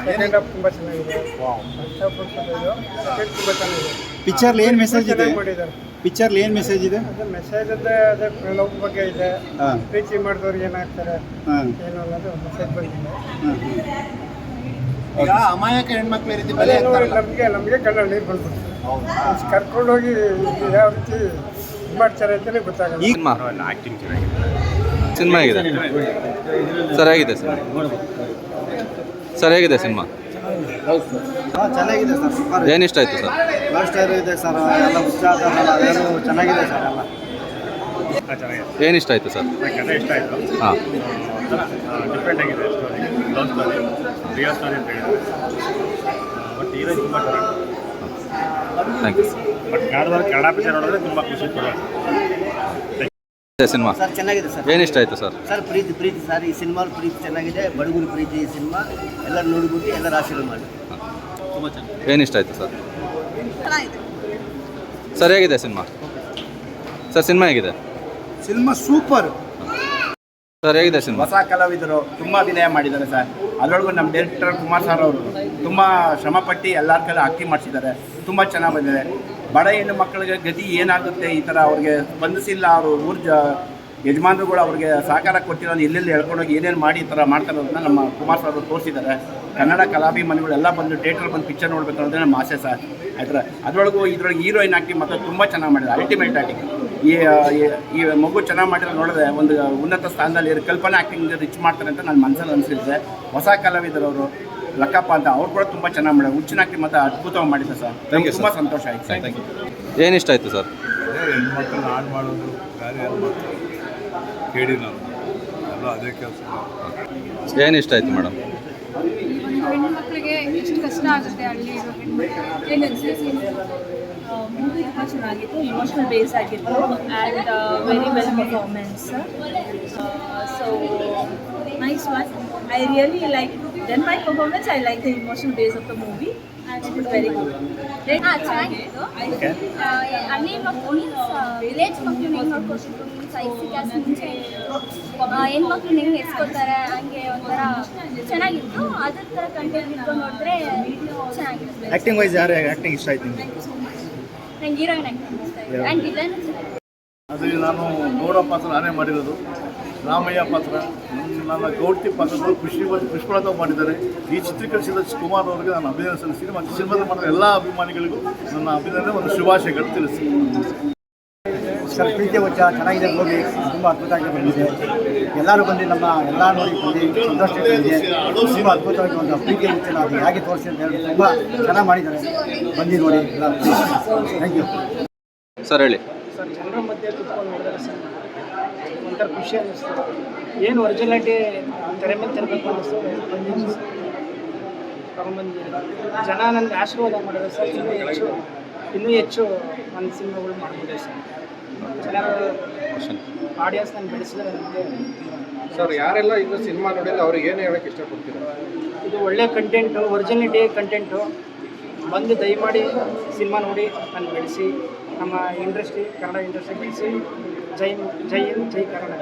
Half ತುಂಬ ಚೆನ್ನಾಗಿದೆ? Second ತುಂಬ ಚೆನ್ನಾಗಿದೆ. ಪಿಕ್ಚರ್ಲಿ ಏನು ಮೆಸೇಜ್ ಇದೆ? ಮಾಡಿದ್ದಾರೆ ಪಿಕ್ಚರ್ಲಿ ಏನು ಮೆಸೇಜ್ ಇದೆ? ಅದು ಮೆಸೇಜ್ ಅದೇ ಅದೇ ಲವ್ ಬಗ್ಗೆ ಇದೆ. ಹಾಂ. ಪ್ರೀತಿ ಮಾಡಿದವ್ರು ಏನಾಗ್ತಾರೆ? ಏನು ಅನ್ನೋದು ಮೆಸೇಜ್ ಬಂದಿದೆ. ಈಗ ಅಮಾಯಕ ಹೆಣ್ಮಕ್ಳು ರೀತಿ ಬಲಿ ನಮಗೆ ನಮಗೆ ಕಣ್ಣಲ್ಲಿ ನೀರು ಬಂದ್ಬಿಡ್ತು ಕರ್ಕೊಂಡು ಹೋಗಿ ಯಾವ ರೀತಿ ಮಾಡ್ತಾರೆ ಅಂತಲೇ ಗೊತ್ತಾಗಲ್ಲ. ಈಗ ಮಾ ಸಿನಿಮಾ ಆಗಿದೆ. ಸರಿಯಾಗಿದೆ ಸಿನಿಮಾ ಹೇಗಿದೆ ಸಿನಿಮಾ? ಹಾಂ ಚೆನ್ನಾಗಿದೆ ಸರ್ ಸೂಪರ್ ಏನು ಇಷ್ಟ ಆಯಿತು ಸರ್? ಲವ್ ಸ್ಟೋರಿ ಇದೆ ಸರ್ ಎಲ್ಲ ಉತ್ಸಾಹ ಚೆನ್ನಾಗಿದೆ ಸರ್ ಎಲ್ಲ. ಏನು ಇಷ್ಟ ಆಯಿತು ಸರ್? ಕಥೆ ಇಷ್ಟ ಆಯಿತು ಹಾಂ. ಡಿಫ್ರೆಂಟ್ ಆಗಿದೆ story love story real story ಅಂತ ಹೇಳಿದ್ರು. ಬಟ್ ಹೀರೋ ತುಂಬ ಚೆನ್ನಾಗಿ ಥ್ಯಾಂಕ್ ಯು ಸರ್ ಬಟ್ ಕನ್ನಡದಲ್ಲಿ ಕನ್ನಡ ಪಿಕ್ಚರ್ ನೋಡಿದ್ರೆ ತುಂಬ ಖುಷಿ ಕೊಡೋದು ಸಿನಿಮಾ? ಸರ್ ಚೆನ್ನಾಗಿದೆ ಸರ್. ಏನು ಇಷ್ಟ ಆಯಿತು ಸರ್? ಸರ್ ಪ್ರೀತಿ ಪ್ರೀತಿ ಸರ್ ಈ ಸಿನಿಮಾ ಪ್ರೀತಿ ಚೆನ್ನಾಗಿದೆ. ಬಡಗುರು ಪ್ರೀತಿ ಈ ಸಿನಿಮಾ. ಎಲ್ಲರೂ ನೋಡ್ಬಿಟ್ಟು ಎಲ್ಲರ ಆಶೀರ್ವಾದ ಮಾಡಿ. ಏನು ಇಷ್ಟ ಆಯಿತು ಸರ್? ಹೇಗಿದೆ ಸಿನಿಮಾ? ಸರ್ ಸಿನಿಮಾ ಹೇಗಿದೆ? Cinema super. ಸರ್ ಹೇಗಿದೆ ಸಿನಿಮಾ? ಹೊಸ ಕಲಾವಿದರು ತುಂಬ ಅಭಿನಯ ಮಾಡಿದ್ದಾರೆ ಸರ್. ಅದರೊಳಗೂ ನಮ್ಮ ಡೈರೆಕ್ಟರ್ ಕುಮಾರ್ ಸರ್ ಅವರು ತುಂಬ ಶ್ರಮಪಟ್ಟು ಎಲ್ಲರ ಕಡೆ ಅಕ್ಕಿ ಮಾಡಿಸಿದ್ದಾರೆ. ತುಂಬ ಚೆನ್ನಾಗಿ ಬಂದಿದೆ. ಬಡ ಹೆಣ್ಣು ಮಕ್ಕಳಿಗೆ ಗತಿ ಏನಾಗುತ್ತೆ? ಈ ಥರ ಅವ್ರಿಗೆ ಸ್ಪಂದಿಸಿಲ್ಲ ಅವರು ಊರ್ಜ ಜ ಯಜಮಾನರುಗಳು ಅವ್ರಿಗೆ ಸಹಕಾರ ಕೊಟ್ಟಿರೋ ಎಲ್ಲೆಲ್ಲಿ ಹೇಳ್ಕೊಂಡೋಗಿ ಏನೇನು ಮಾಡಿ ಈ ಥರ ಮಾಡ್ತಾರೆ ಅನ್ನೋದನ್ನ ನಮ್ಮ ಕುಮಾರ್ ಸರ್ ತೋರಿಸಿದ್ದಾರೆ. ಕನ್ನಡ ಕಲಾಭಿಮಾನಿಗಳೆಲ್ಲ ಬಂದು ಥಿಯೇಟರ್ ಬಂದು ಪಿಕ್ಚರ್ ನೋಡ್ಬೇಕು ಅನ್ನೋದೇ ನಮ್ಮ ಆಸೆ ಸರ್. ಆಯ್ತರ ಅದರೊಳಗೂ ಇದ್ರೊಳಗೆ ಹೀರೋಯಿನ್ ಹಾಕಿ ಮತ್ತೆ ತುಂಬ ಚೆನ್ನಾಗಿ ಮಾಡಿದ್ದಾರೆ. ಅಲ್ಟಿಮೇಟ್ ಆಗಿ ಈ, ಈ- ಮಗು ಚೆನ್ನಾಗಿ ಮಾಡಿರೋ ನೋಡಿದ್ರೆ ಒಂದು ಉನ್ನತ ಸ್ಥಾನದಲ್ಲಿ ಕಲ್ಪನಾ ಆ್ಯಕ್ಟಿಂಗ್ ರಿಚ್ ಮಾಡ್ತಾರೆ ಅಂತ ನನ್ನ ಮನಸ್ಸಲ್ಲಿ ಅನಿಸಿದೆ ಹೊಸ ಕಲಾವಿದರವರು ಲಕ್ಕಪ್ಪ ಅಂತ ಅವ್ರು ಕೂಡ ತುಂಬ ಚೆನ್ನಾಗಿ ಮಾಡಿದ್ರು ಹುಚ್ಚಿನಾಕಿ ಮತ್ತು ಅದ್ಭುತವಾಗಿ ಮಾಡಿದ್ರು ಸರ್. You, ತುಂಬ. ಸಂತೋಷ ಆಯ್ತು. ಥ್ಯಾಂಕ್ ಯು ಏನು ಇಷ್ಟ ಆಯಿತು ಸರ್? ಹೆಣ್ಮಕ್ಳನ್ನ ಹಾಳು ಮಾಡೋದು ಬೇರೆ ಕೇಳಿ ನಾವು. ಎಲ್ಲ ಅದೇ ಕೆಲಸ. ಏನು ಇಷ್ಟ ಆಯಿತು ಮೇಡಮ್? ಹೆಣ್ಮಕ್ಳಿಗೆ ಮಕ್ಕಳಿಗೆ ಎಷ್ಟು ಕಷ್ಟ ಆಗುತ್ತೆ ಏನು ಮೂವಿ ತುಂಬ ಚೆನ್ನಾಗಿತ್ತು ಇಮೋಷ್ನಲ್ ಬೇಸ್ ಆಗಿತ್ತು and very well performance so nice one I really like then my performance I like the emotional base of the movie and it is very good ಹಾಂ ಚೆನ್ನಾಗಿತ್ತು ಹಳ್ಳಿ ಮೀನ್ಸ್ ವಿಲೇಜ್ ಮಕ್ಕಳು ಹೆಂಗೆ ನೋಡ್ಕೊಳ್ತಿದ್ರು means IC class ಮುಂಚೆ ಹೆಣ್ಮಕ್ಳು ಹೆಂಗೆ ಎಸ್ಕೊತಾರೆ ಹಂಗೆ ಒಂಥರ ಚೆನ್ನಾಗಿತ್ತು. ಅದ್ರ ಥರ ಕಂಟೆಂಟ್ ಇಟ್ಕೊಂಡು ನೋಡಿದ್ರೆ ಚೆನ್ನಾಗಿರುತ್ತೆ. ಆ್ಯಕ್ಟಿಂಗ್ ವೈಸ್ ಯಾರು ಆ್ಯಕ್ಟಿಂಗ್ ಇಷ್ಟ ಆಯ್ತು ನಂಗೆ ಹೀರೋಯಿನ್ ಆ್ಯಕ್ಟಿಂಗ್ ಇಷ್ಟ ಆಯಿತು. ಆ್ಯಂಡ್ ವಿಲನ್ ಅದು ನಾನು ಗೌಡ ಪಾತ್ರ ನಾನೇ ಮಾಡಿರೋದು. ರಾಮಯ್ಯ ಪಾತ್ರ ನನ್ನ- ಗೌಡ್ತಿ ಪಾತ್ರಗಳು ಖುಷಿ ಮತ್ತು ಪುಷ್ಪಲತಾ ಮಾಡಿದ್ದಾರೆ. ಈ ಚಿತ್ರೀಕರಿಸಿದ ಕುಮಾರ್ ಅವರಿಗೆ ನಾನು ಅಭಿನಂದನೆ. ಸಲ್ಲಿಸ್ತೀನಿ ಮತ್ತು ಸಿನಿಮಾದ ಮಾಡಿದ ಎಲ್ಲ ಅಭಿಮಾನಿಗಳಿಗೂ ನನ್ನ ಅಭಿನಂದನೆ ಒಂದು ಶುಭಾಶಯಗಳು ತಿಳಿಸಿ. ಸರ್ ಪ್ರೀತಿ ವಚ್ಚ ಚೆನ್ನಾಗಿದೆ ಹೋಗಿ ತುಂಬ ಅದ್ಭುತವಾಗಿ ಬಂದಿದೆ. ಎಲ್ಲರೂ ಬಂದು ನಮ್ಮ ಎಲ್ಲ ನೋಡಿ ಬಂದು ಸಂತೋಷ ಇದೆ ತುಂಬ ಅದ್ಭುತವಾಗಿ ಒಂದು ಪ್ರೀತಿ ವಚ್ಚನ ಅದು ಹೇಗೆ ತೋರಿಸಿ ಅಂತ ಹೇಳಿ ತುಂಬ ಚೆನ್ನಾಗಿ ಮಾಡಿದ್ದಾರೆ. ಬಂದು ನೋಡಿ ಎಲ್ಲ ಥ್ಯಾಂಕ್ ಯು ಸರ್ ಹೇಳಿ. ಸರ್ ಜನರ ಮಧ್ಯೆ ಕುತ್ಕೊಂಡು ನೋಡಿದ್ರೆ ಸರ್ ಒಂಥರ ಖುಷಿ ಅನ್ನಿಸ್ತು. ಏನು ಒರಿಜಿನಾಲಿಟಿ ತೆರೆ ಮೇಲೆ ತರಬೇಕು ಅನ್ನಿಸ್ತು. ಬಂದಿದ್ದು ತಗೊಂಬಂದಿದ್ದೀನಿ ಜನ ನನಗೆ ಆಶೀರ್ವಾದ ಮಾಡಿದ್ರೆ ಸರ್. ಇನ್ನೂ ಹೆಚ್ಚು ಇನ್ನೂ ಹೆಚ್ಚು ನನ್ನ ಸಿನಿಮಾಗಳು ಮಾಡ್ಬೋದು ಸರ್. ಜನರು ಆಡಿಯನ್ಸ್ ನಾನು ಬೆಳೆಸಿದ್ರೆ ನನಗೆ ಸರ್ ಯಾರೆಲ್ಲ ಇದು ಸಿನಿಮಾ ನೋಡಿಲ್ಲ ಅವ್ರಿಗೆ ಏನು ಹೇಳಕ್ಕೆ ಇಷ್ಟಪಡ್ತೀರಾ? ಇದು ಒಳ್ಳೆ ಕಂಟೆಂಟು ಒರಿಜಿನಿಟಿ ಕಂಟೆಂಟು ಬಂದು ದಯಮಾಡಿ ಸಿನಿಮಾ ನೋಡಿ ನಾನು ಬೆಳೆಸಿ ನಮ್ಮ ಇಂಡಸ್ಟ್ರಿ ಕನ್ನಡ ಇಂಡಸ್ಟ್ರಿ ಬೆಳೆಸಿ. ಜೈ ಜೈ ಹಿಂದ್ ಜೈ ಕನ್ನಡ